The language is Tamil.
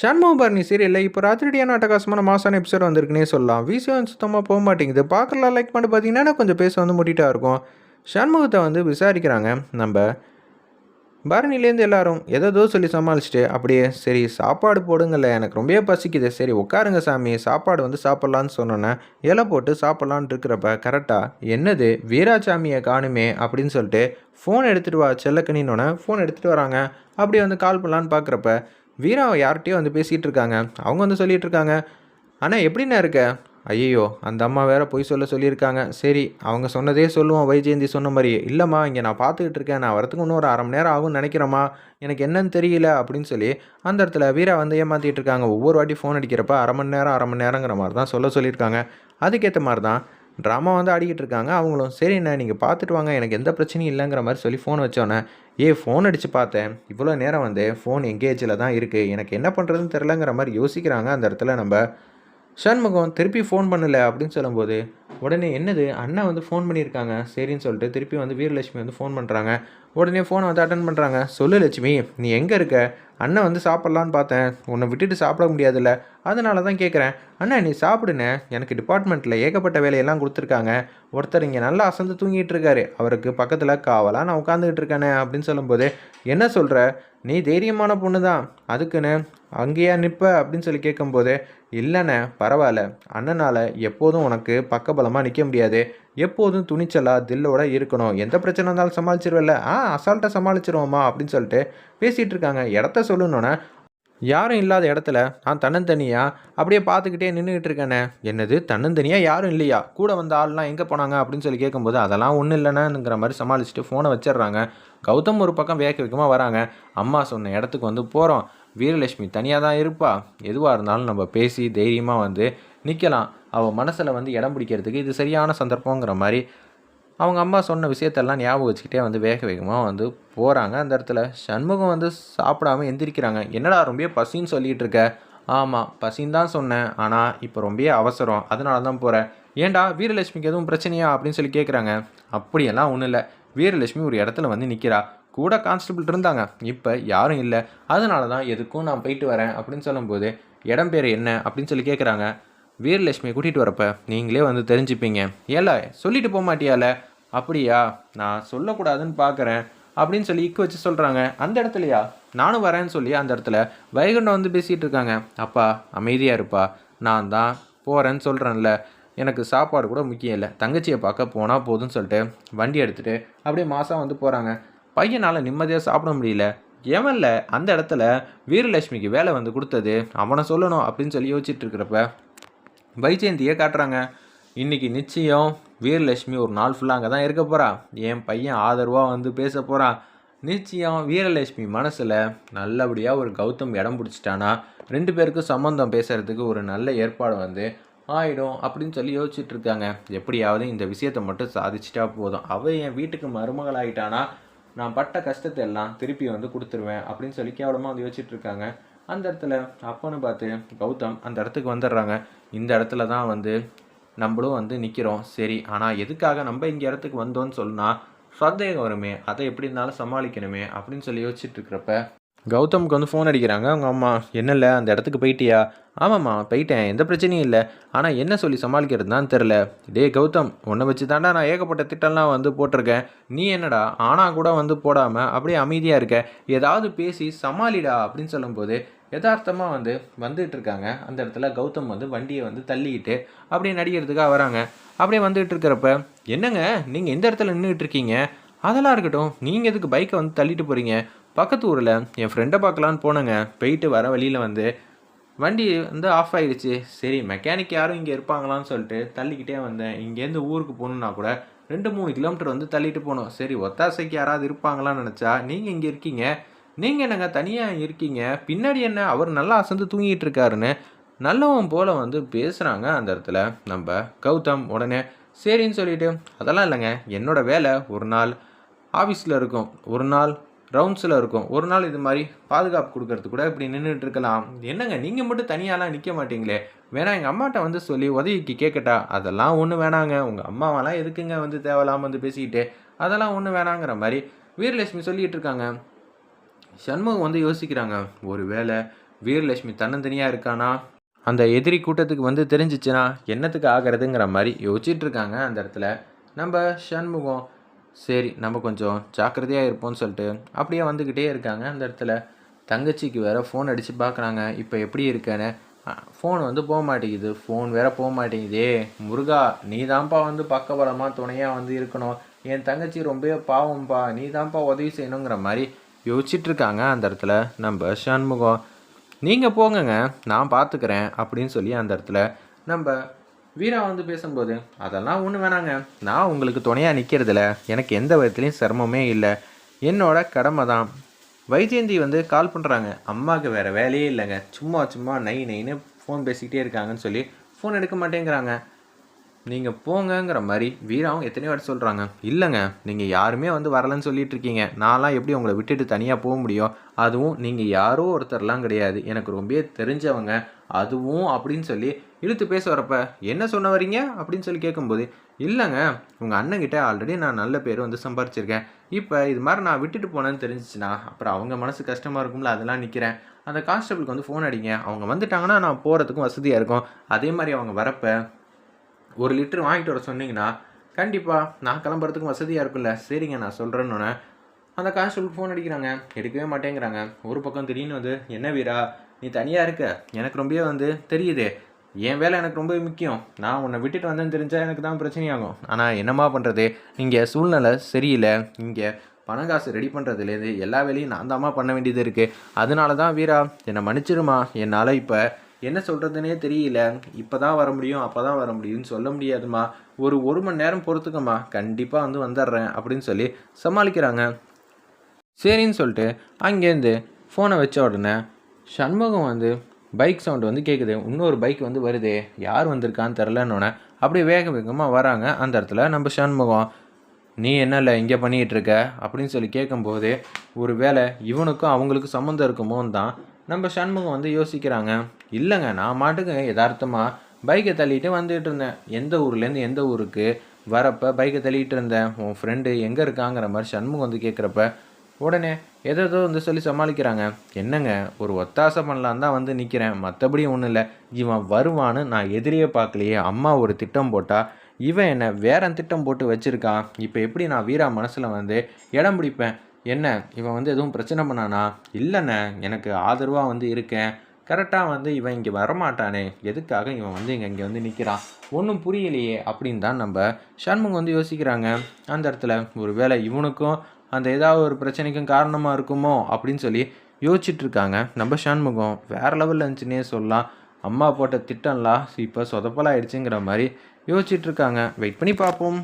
சண்முகபரணி சீரியலில் இப்போ ராத்திரியான அட்டகாசமான மாசான எபிசோட் வந்திருக்குன்னே சொல்லலாம். விசியம் சுத்தமாக போக மாட்டேங்குது. பார்க்கலாம் லைக் பண்ணி பார்த்தீங்கன்னா கொஞ்சம் பேச வந்து முட்டிட்டா இருக்கும். சண்முகத்தை வந்து விசாரிக்கிறாங்க. நம்ம பரணிலேருந்து எல்லாரும் எதோ சொல்லி சமாளிச்சுட்டு அப்படியே சரி சாப்பாடு போடுங்கல்ல எனக்கு ரொம்பவே பசிக்குது. சரி உட்காருங்க சாமி சாப்பாடு வந்து சாப்பிட்லான்னு சொன்னோன்னே இலை போட்டு சாப்பிட்லான்னு இருக்கிறப்ப கரெக்டாக என்னது வீராசாமியை காணுமே அப்படின்னு சொல்லிட்டு ஃபோன் எடுத்துகிட்டு வா செல்லக்கணின்னொன்னே ஃபோன் எடுத்துகிட்டு வராங்க. அப்படியே வந்து கால் பண்ணலான்னு பார்க்குறப்ப வீரா யார்கிட்டயோ வந்து பேசிகிட்டு இருக்காங்க அவங்க வந்து சொல்லிகிட்டு இருக்காங்க அண்ணா எப்படிண்ணா இருக்க? ஐயோ அந்த அம்மா வேற பொய் சொல்ல சொல்லியிருக்காங்க. சரி அவங்க சொன்னதே சொல்லுவோம் வைஜெயந்தி சொன்ன மாதிரி இல்லைம்மா இங்கே நான் பார்த்துக்கிட்டு இருக்கேன் நான் வரத்துக்கு இன்னும் ஒரு அரை மணி நேரம் ஆகும்னு நினைக்கிறேம்மா. எனக்கு என்னன்னு தெரியல அப்படின்னு சொல்லி அந்த இடத்துல வீரா வந்து ஏமாற்றிட்டு இருக்காங்க ஒவ்வொரு வாட்டி ஃபோன் அடிக்கிறப்ப அரை மணி நேரம் அரை மணி நேரங்கிற மாதிரி தான் சொல்ல சொல்லியிருக்காங்க. அதுக்கேற்ற மாதிரி தான் ட்ராமா வந்து ஆடிக்கிட்டு இருக்காங்க அவங்களும். சரிண்ணே நீங்கள் பார்த்துட்டு வாங்க. எனக்கு எந்த பிரச்சனையும் இல்லைங்கிற மாதிரி சொல்லி ஃபோன் வச்சோன்னே ஏ ஃபோன் அடித்து பார்த்தேன். இவ்வளோ நேரம் வந்து ஃபோன் எங்கேஜில் தான் இருக்குது எனக்கு என்ன பண்ணுறதுன்னு தெரிலங்கிற மாதிரி யோசிக்கிறாங்க அந்த இடத்துல நம்ம. சண்முகம் திருப்பி ஃபோன் பண்ணல அப்படின்னு சொல்லும்போது உடனே என்னது? அண்ணா வந்து ஃபோன் பண்ணியிருக்காங்க. சரின்னு சொல்லிட்டு திருப்பி வந்து வீரலட்சுமி வந்து ஃபோன் பண்ணுறாங்க உடனே ஃபோனை வந்து அட்டன் பண்ணுறாங்க சொல்லு லட்சுமி நீ எங்கே இருக்க? அண்ணன் வந்து சாப்பிட்லான்னு பார்த்தேன். உன்னை விட்டுட்டு சாப்பிட முடியாதுல்ல. அதனால தான் கேட்குறேன் அண்ணா நீ சாப்பிடுனே எனக்கு டிபார்ட்மெண்ட்டில் ஏகப்பட்ட வேலையெல்லாம் கொடுத்துருக்காங்க. ஒருத்தர் இங்கே நல்லா அசந்து தூங்கிட்டு இருக்காரு. அவருக்கு பக்கத்தில் காவலாக நான் உட்காந்துக்கிட்டு இருக்கேனே அப்படின்னு சொல்லும்போது என்ன சொல்கிற நீ தைரியமான பொண்ணு தான் அதுக்குன்னு அங்கேயா நிற்ப அப்படின்னு சொல்லி கேட்கும்போது இல்லைண்ணே பரவாயில்ல. அண்ணனால் எப்போதும் உனக்கு பக்கபலமாக நிற்க முடியாது. எப்போதும் துணிச்சலாக தில்லோட இருக்கணும். எந்த பிரச்சனை இருந்தாலும் சமாளிச்சிருவல்ல. ஆ அசால்ட்டாக சமாளிச்சிருவோமா? அப்படின்னு சொல்லிட்டு பேசிகிட்டு இருக்காங்க. இடத்த சொல்லணுன்னே யாரும் இல்லாத இடத்துல நான் தன்னந்தனியாக அப்படியே பார்த்துக்கிட்டே நின்றுக்கிட்டு இருக்கேனே. என்னது தன்னந்தனியாக யாரும் இல்லையா? கூட வந்த ஆள்லாம் எங்கே போனாங்க? அப்படின்னு சொல்லி கேட்கும்போது அதெல்லாம் ஒன்றும் இல்லைனாங்கிற மாதிரி சமாளிச்சுட்டு ஃபோனை வச்சிடுறாங்க. கௌதம் ஒரு பக்கம் வேக வேகமாக வராங்க. அம்மா சொன்ன இடத்துக்கு வந்து போகிறோம் வீரலட்சுமி தனியாக தான் இருப்பா. எதுவாக இருந்தாலும் நம்ம பேசி தைரியமாக வந்து நிற்கலாம் அவள் மனசில் வந்து இடம் பிடிக்கிறதுக்கு இது சரியான சந்தர்ப்பங்கிற மாதிரி அவங்க அம்மா சொன்ன விஷயத்தெல்லாம் ஞாபகம் வச்சுக்கிட்டே வந்து வேக வேகமாக வந்து போகிறாங்க அந்த இடத்துல சண்முகம் வந்து சாப்பிடாம எந்திரிக்கிறாங்க. என்னடா ரொம்ப பசின்னு சொல்லிகிட்டு இருக்க? ஆமாம் பசின்னு தான் சொன்னேன். ஆனால் இப்போ ரொம்ப அவசரம். அதனால தான் போகிறேன் ஏன்டா? வீரலட்சுமிக்கு எதுவும் பிரச்சனையா? அப்படின்னு சொல்லி கேட்குறாங்க அப்படியெல்லாம் ஒன்றும் இல்லை. வீரலட்சுமி ஒரு இடத்துல வந்து நிற்கிறா கூட கான்ஸ்டபிள் இருந்தாங்க. இப்போ யாரும் இல்லை. அதனால தான் எதுக்கும் நான் போயிட்டு வரேன் அப்படின்னு சொல்லும்போது இடம் பேர் என்ன? அப்படின்னு சொல்லி கேட்குறாங்க வீரலட்சுமியை கூட்டிகிட்டு வரப்ப நீங்களே வந்து தெரிஞ்சுப்பீங்க. ஏல சொல்லிட்டு போக மாட்டியால? அப்படியா நான் சொல்லக்கூடாதுன்னு பார்க்குறேன் அப்படின்னு சொல்லி இக்கு வச்சு சொல்கிறாங்க அந்த இடத்துலையா? நானும் வரேன்னு சொல்லி அந்த இடத்துல வைகுண்டம் வந்து பேசிகிட்டு இருக்காங்க. அப்பா அமைதியாக இருப்பா. நான் தான் போகிறேன்னு சொல்கிறேன்ல எனக்கு சாப்பாடு கூட முக்கியம் இல்லை. தங்கச்சியை பார்க்க போனால் போதும்னு சொல்லிட்டு வண்டி எடுத்துகிட்டு அப்படியே மாதம் வந்து போகிறாங்க பையனால் நிம்மதியாக சாப்பிட முடியல. எவன்ல அந்த இடத்துல வீரலட்சுமிக்கு வேலை வந்து கொடுத்தது. அவனை சொல்லணும் அப்படின்னு சொல்லி யோசிச்சுட்டு இருக்கிறப்ப வைஜெயந்தியை காட்டுறாங்க. இன்னைக்கு நிச்சயம் வீரலட்சுமி ஒரு நாள் ஃபுல்லாக அங்கே தான் இருக்க போகிறா என் பையன் ஆதரவாக வந்து பேச போகிறான் நிச்சயம் வீரலட்சுமி மனசில் நல்லபடியாக ஒரு கௌதம் இடம் பிடிச்சிட்டானா? ரெண்டு பேருக்கும் சம்மந்தம் பேசுகிறதுக்கு ஒரு நல்ல ஏற்பாடு வந்து ஆயிடும் அப்படின்னு சொல்லி யோசிச்சுட்டு இருக்காங்க. எப்படியாவது இந்த விஷயத்தை மட்டும் சாதிச்சிட்டா போதும். அவள் என் வீட்டுக்கு மருமகளாகிட்டானா நான் பட்ட கஷ்டத்தை எல்லாம் திருப்பி வந்து கொடுத்துருவேன் அப்படின்னு சொல்லி கேவலமாக வந்து யோசிச்சுட்டு இருக்காங்க. அந்த இடத்துல அப்பன்னு பார்த்து கௌதம் அந்த இடத்துக்கு வந்துடுறாங்க. இந்த இடத்துல தான் வந்து நம்மளும் வந்து நிற்கிறோம் சரி ஆனால் எதுக்காக நம்ம இங்கே இடத்துக்கு வந்தோம்னு சொன்னால் சந்தேகம் வருமே அதை எப்படி இருந்தாலும் சமாளிக்கணுமே அப்படின்னு சொல்லி யோசிச்சுட்டு இருக்கிறப்ப கௌதமுக்கு வந்து ஃபோன் அடிக்கிறாங்க. அவங்க அம்மா என்னல்ல அந்த இடத்துக்கு போயிட்டியா? ஆமாம்மா போயிட்டேன். எந்த பிரச்சனையும் இல்லை. ஆனால் என்ன சொல்லி சமாளிக்கிறது தான் தெரில டே கௌதம் உன்னை வச்சு தாண்டா நான் ஏகப்பட்ட திட்டம்லாம் வந்து போட்டிருக்கேன். நீ என்னடா ஆனால் கூட வந்து போடாமல் அப்படியே அமைதியாக இருக்க? ஏதாவது பேசி சமாளிடா அப்படின்னு சொல்லும்போது யதார்த்தமாக வந்து வந்துட்டு இருக்காங்க. அந்த இடத்துல கௌதம் வந்து வண்டியை வந்து தள்ளிக்கிட்டு அப்படியே நடிக்கிறதுக்காக வராங்க. அப்படியே வந்துகிட்டு இருக்கிறப்ப என்னங்க நீங்கள் எந்த இடத்துல நின்றுட்டு இருக்கீங்க? அதெல்லாம் இருக்கட்டும். நீங்கள் எதுக்கு பைக்கை வந்து தள்ளிட்டு போகிறீங்க பக்கத்து ஊரில் என் ஃப்ரெண்டை பார்க்கலான்னு போனேங்க. போயிட்டு வர வழியில் வந்து வண்டி வந்து ஆஃப் ஆகிடுச்சு சரி மெக்கானிக் யாரும் இங்கே இருப்பாங்களான்னு சொல்லிட்டு தள்ளிக்கிட்டே வந்தேன். இங்கேருந்து ஊருக்கு போகணுன்னா கூட ரெண்டு மூணு கிலோமீட்டர் வந்து தள்ளிட்டு போகணும். சரி ஒத்தாசைக்கு யாராவது இருப்பாங்களான்னு நினச்சா நீங்கள் இங்கே இருக்கீங்க. நீங்கள் என்னங்க தனியாக இருக்கீங்க? பின்னாடி என்ன? அவர் நல்லா அசந்து தூங்கிட்டு இருக்காருன்னு. நல்லவன் போல் வந்து பேசுகிறாங்க அந்த இடத்துல. நம்ம கௌதம் உடனே சரின்னு சொல்லிட்டு அதெல்லாம் இல்லைங்க. என்னோடய வேலை ஒரு நாள் ஆஃபீஸில் இருக்கும். ஒரு நாள் ரவுண்ட்ஸில் இருக்கும். ஒரு நாள் இது மாதிரி பாதுகாப்பு கொடுக்கறது கூட இப்படி நின்றுட்டு இருக்கலாம். என்னங்க நீங்கள் மட்டும் தனியாலாம் நிற்க மாட்டீங்களே. வேணா எங்கள் அம்மாட்ட வந்து சொல்லி உதவிக்கு கேட்கட்டா அதெல்லாம் ஒன்றும் வேணாங்க. உங்கள் அம்மாவெல்லாம் எதுக்குங்க வந்து தேவையில்லாமல் வந்து பேசிக்கிட்டு? அதெல்லாம் ஒன்றும் வேணாங்கிற மாதிரி வீரலட்சுமி சொல்லிகிட்டு இருக்காங்க. சண்முகம் வந்து யோசிக்கிறாங்க. ஒரு வேளை வீரலட்சுமி தன்னந்தனியாக இருக்கானா? அந்த எதிரி கூட்டத்துக்கு வந்து தெரிஞ்சிச்சுன்னா என்னத்துக்கு ஆகிறதுங்கிற மாதிரி யோசிச்சுட்டு இருக்காங்க அந்த இடத்துல. நம்ம சண்முகம் சரி நம்ம கொஞ்சம் ஜாக்கிரதையாக இருப்போம்னு சொல்லிட்டு அப்படியே வந்துக்கிட்டே இருக்காங்க. அந்த இடத்துல தங்கச்சிக்கு வேறு ஃபோன் அடித்து பார்க்குறாங்க இப்போ எப்படி இருக்கேன்னு? ஃபோன் வந்து போக மாட்டேங்குது. ஃபோன் வேற போக மாட்டேங்குதே. முருகா நீ தான்ப்பா வந்து பக்கபலமாக துணையாக வந்து இருக்கணும். என் தங்கச்சி ரொம்ப பாவம்ப்பா. நீ தான்ப்பா உதவி செய்யணுங்கிற மாதிரி யோசிச்சுட்ருக்காங்க அந்த இடத்துல நம்ம சண்முகம். நீங்கள் போங்கங்க நான் பார்த்துக்கிறேன் அப்படின்னு சொல்லி அந்த இடத்துல நம்ம வீரா வந்து பேசும்போது அதெல்லாம் ஒன்றும் வேணாங்க. நான் உங்களுக்கு துணையாக நிற்கிறதுல எனக்கு எந்த விதத்துலேயும் சிரமமே இல்லை. என்னோட கடமை தான். வைஜெயந்தி வந்து கால் பண்ணுறாங்க அம்மாவுக்கு வேறு வேலையே இல்லைங்க. சும்மா சும்மா நை நைன்னு ஃபோன் பேசிக்கிட்டே இருக்காங்கன்னு சொல்லி ஃபோன் எடுக்க மாட்டேங்கிறாங்க. நீங்கள் போங்கங்கிற மாதிரி வீராவும் எத்தனையோ வாட்டி சொல்கிறாங்க இல்லைங்க. நீங்கள் யாருமே வந்து வரலன்னு சொல்லிட்டு இருக்கீங்க. நான்லாம் எப்படி உங்களை விட்டுட்டு தனியாக போக முடியும்? அதுவும் நீங்கள் யாரோ ஒருத்தர்லாம் கிடையாது. எனக்கு ரொம்ப தெரிஞ்சவங்க. அதுவும் அப்படின்னு சொல்லி இழுத்து பேச வரப்ப என்ன சொன்ன வரீங்க? அப்படின்னு சொல்லி கேட்கும்போது இல்லைங்க உங்கள் அண்ணங்கிட்ட ஆல்ரெடி நான் நல்ல பேர் வந்து சம்பாரிச்சிருக்கேன். இப்போ இது மாதிரி நான் விட்டுட்டு போனேன்னு தெரிஞ்சிச்சுன்னா அப்புறம் அவங்க மனசு கஷ்டமாக இருக்கும்ல அதெல்லாம் நிற்கிறேன் அந்த கான்ஸ்டபிளுக்கு வந்து ஃபோன் அடிங்க. அவங்க வந்துட்டாங்கன்னா நான் போகிறதுக்கும் வசதியாக இருக்கும். அதே மாதிரி அவங்க வரப்ப ஒரு லிட்டர் வாங்கிட்டு வர சொன்னீங்கன்னா கண்டிப்பாக நான் கிளம்புறதுக்கும் வசதியாக இருக்கும்ல. சரிங்க நான் சொல்கிறேன்னு அந்த கான்ஸ்டபிள் ஃபோன் அடிக்கிறாங்க. எடுக்கவே மாட்டேங்கிறாங்க. ஒரு பக்கம் திடீர்னு வந்து என்ன வீரா நீ தனியாக இருக்க. எனக்கு ரொம்பவே வந்து தெரியுது. என் வேலை எனக்கு ரொம்ப முக்கியம். நான் உன்னை விட்டுட்டு வந்தேன்னு தெரிஞ்சால் எனக்கு தான் பிரச்சனையாகும். ஆனால் என்னம்மா பண்ணுறது இங்கே சூழ்நிலை சரியில்லை. இங்கே பணம் காசு ரெடி பண்ணுறதுலேருந்து எல்லா வேலையும் நான் தாம்மா பண்ண வேண்டியது இருக்குது அதனால தான் வீரா என்னை மன்னிச்சிருமா? என்னால் இப்போ என்ன சொல்கிறதுனே தெரியல. இப்போ தான் வர முடியும் அப்போ தான் வர முடியும்னு சொல்ல முடியாதும்மா. ஒரு ஒரு மணி நேரம் பொறுத்துக்கம்மா. கண்டிப்பாக வந்து வந்துடுறேன் அப்படின்னு சொல்லி சமாளிக்கிறாங்க. சரின்னு சொல்லிட்டு அங்கேருந்து ஃபோனை வச்ச உடனே சண்முகம் வந்து பைக் சவுண்டு வந்து கேட்குது இன்னொரு பைக் வந்து வருதே. யார் வந்திருக்கான்னு தெரிலன்னொன்னே அப்படியே வேக வேகமாக வராங்க. அந்த இடத்துல நம்ம சண்முகம் நீ என்னல இங்கே பண்ணிகிட்ருக்க அப்படின்னு சொல்லி கேட்கும்போது ஒரு வேளை இவனுக்கும் அவங்களுக்கும் சம்மந்தம் இருக்குமோன்னு தான் நம்ம சண்முகம் வந்து யோசிக்கிறாங்க. இல்லைங்க நான் மாட்டுக்கு யதார்த்தமாக பைக்கை தள்ளிட்டு வந்துட்டு இருந்தேன். எந்த ஊர்லேருந்து எந்த ஊருக்கு வரப்போ பைக்கை தள்ளிட்டு இருந்தேன். உன் ஃப்ரெண்டு எங்கே இருக்காங்கிற மாதிரி சண்முகம் வந்து கேட்குறப்ப உடனே எதோ வந்து சொல்லி சமாளிக்கிறாங்க. என்னங்க ஒரு ஒத்தாசை பண்ணலான் தான் வந்து நிற்கிறேன் மற்றபடி ஒன்றும் இல்லை. இவன் வருவான்னு நான் எதிரியே பார்க்கலையே. அம்மா ஒரு திட்டம் போட்டால் இவன் என்னை வேற திட்டம் போட்டு வச்சுருக்கான் இப்போ எப்படி நான் வீரா மனசில் வந்து இடம் பிடிப்பேன்? என்ன இவன் வந்து எதுவும் பிரச்சனை பண்ணானா? இல்லைண்ணே எனக்கு ஆதரவாக வந்து இருக்கேன். கரெக்டாக வந்து இவன் இங்கே வரமாட்டானே. எதுக்காக இவன் வந்து இங்கே இங்கே வந்து நிற்கிறான் ஒன்றும் புரியலையே அப்படின்னு தான் நம்ம ஷண்முகம் வந்து யோசிக்கிறாங்க. அந்த இடத்துல ஒரு வேளை இவனுக்கும் அந்த ஏதாவது ஒரு பிரச்சனைக்கும் காரணமாக இருக்குமோ அப்படின்னு சொல்லி யோசிச்சுட்டு இருக்காங்க நம்ம சண்முகம் வேறு லெவலில் இருந்துச்சுன்னே சொல்லலாம். அம்மா போட்ட திட்டம்லாம் இப்போ சொதப்பலாக ஆயிடுச்சுங்கிற மாதிரி யோசிச்சுட்டு இருக்காங்க வெயிட் பண்ணி பார்ப்போம்.